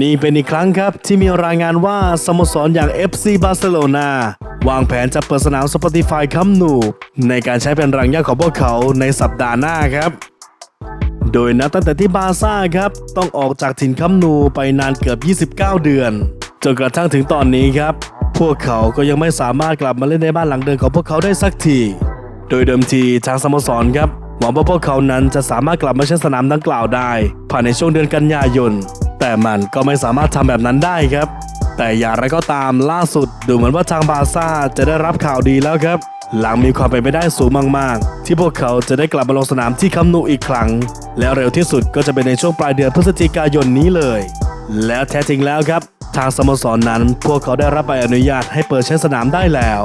นี่เป็นอีกครั้งครับที่มีรายงานว่าสโมสรอย่าง FC บาร์เซโลนาวางแผนจะเปิดสนาม Spotify คัมนูในการใช้เป็นรังยาของพวกเขาในสัปดาห์หน้าครับ โดยนับตั้งแต่ที่บาซ่าครับ ต้องออกจากถิ่นคัมนูไปนานเกือบ 29 เดือน จนกระทั่งถึงตอนนี้ครับ พวกเขาก็ยังไม่สามารถกลับมาเล่นในบ้านหลังเดิมของพวกเขาได้สักที โดยเดิมทีทางสโมสรครับหวังว่าพวกเขานั้นจะสามารถกลับมาใช้สนามดังกล่าวได้ ภายในช่วงเดือนกันยายน แต่มันก็ไม่สามารถทำแบบนั้นได้ครับ แต่อย่างไรก็ตามล่าสุดดูเหมือนว่าทางบาซ่าจะได้รับข่าวดีแล้วครับ หลังมีความเป็นไปได้สูงมาก ๆ ที่พวกเขาจะได้กลับมาลงสนามที่คัมนูอีกครั้ง และเร็วที่สุดก็จะเป็นในช่วงปลายเดือนพฤศจิกายนนี้เลย แล้วแท้จริงแล้วครับ ทางสโมสรนนั้นพวกเขาได้รับใบอนุญาตให้เปิดใช้สนามได้แล้ว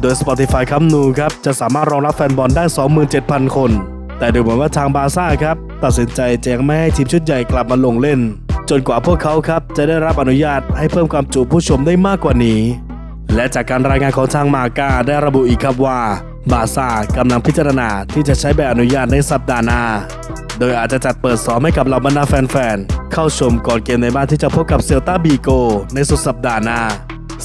โดย Spotify คัมนูครับจะสามารถรองรับแฟนบอลได้ 27,000 คน แต่ดูเหมือนว่าทางบาซ่าครับตัดสินใจจะยังไม่ให้ทีมชุดใหญ่กลับมาลงเล่น จนกว่าพวกเขาครับจะได้รับอนุญาตให้เพิ่มความจุผู้ชมได้มากกว่านี้ และจากการรายงานของทางมาก้าได้ระบุอีกครับว่า บาซ่ากำลังพิจารณาที่จะใช้ใบอนุญาตในสัปดาห์หน้า โดยอาจจะจัดเปิดซ้อมให้กับเหล่าบรรดาแฟนๆ เข้าชมก่อนเกมในบ้านที่จะพบกับเซลตาบีโกในสุดสัปดาห์หน้า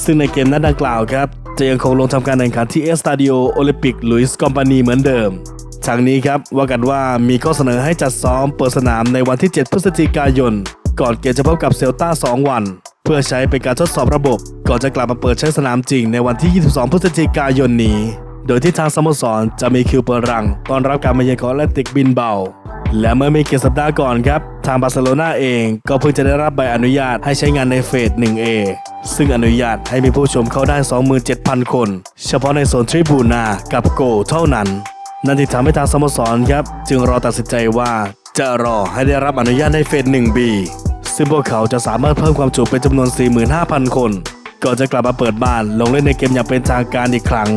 ซึ่งในเกมนัดดังกล่าวครับจะยังคงลงทำการแข่งขันที่เอสตาดิโอโอลิมปิกลุยส์คอมพานีเหมือนเดิมทางนี้ครับว่ากันว่ามีข้อเสนอให้จัดซ้อมเปิดสนามในวันที่ 7 พฤศจิกายน ก่อนเกมจะพบกับเซลตา2 วัน เพื่อใช้เป็นการทดสอบระบบ ก่อนจะกลับมาเปิดใช้สนามจริงในวันที่ 22 พฤศจิกายนนี้ โดยที่ทางสโมสรจะมีคิวเปิดรังต้อนรับการมาเยือนของแอตเลติกบินเบา และเมื่อไม่กี่สัปดาห์ก่อนครับ ทางบาร์เซโลนาเองก็เพิ่งจะได้รับใบอนุญาตให้ใช้งานในเฟส 1A ซึ่งอนุญาตให้มีผู้ชมเข้าได้ 27,000 คน เฉพาะในโซนทริบูนากับโกเท่านั้นนั่นที่ทำให้ทางสโมสรครับ จึงรอตัดสินใจว่าจะรอให้ได้รับอนุญาตในเฟส 1B ซึ่งพวกเขาจะสามารถเพิ่มความจุเป็นจำนวน 45,000 คน ก่อนจะกลับมาเปิดบ้านลงเล่นในเกมอย่างเป็นทางการอีกครั้ง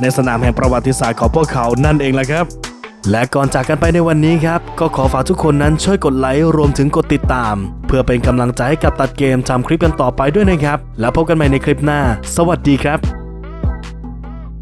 ในสนามแห่งประวัติศาสตร์ของพวกเขานั่นเองแหละครับ และก่อนจากกันไปในวันนี้ครับ ก็ขอฝากทุกคนนั้นช่วยกดไลค์รวมถึงกดติดตาม เพื่อเป็นกำลังใจให้กับตัดเกมทำคลิปกันต่อไปด้วยนะครับ แล้วพบกันใหม่ในคลิปหน้า สวัสดีครับ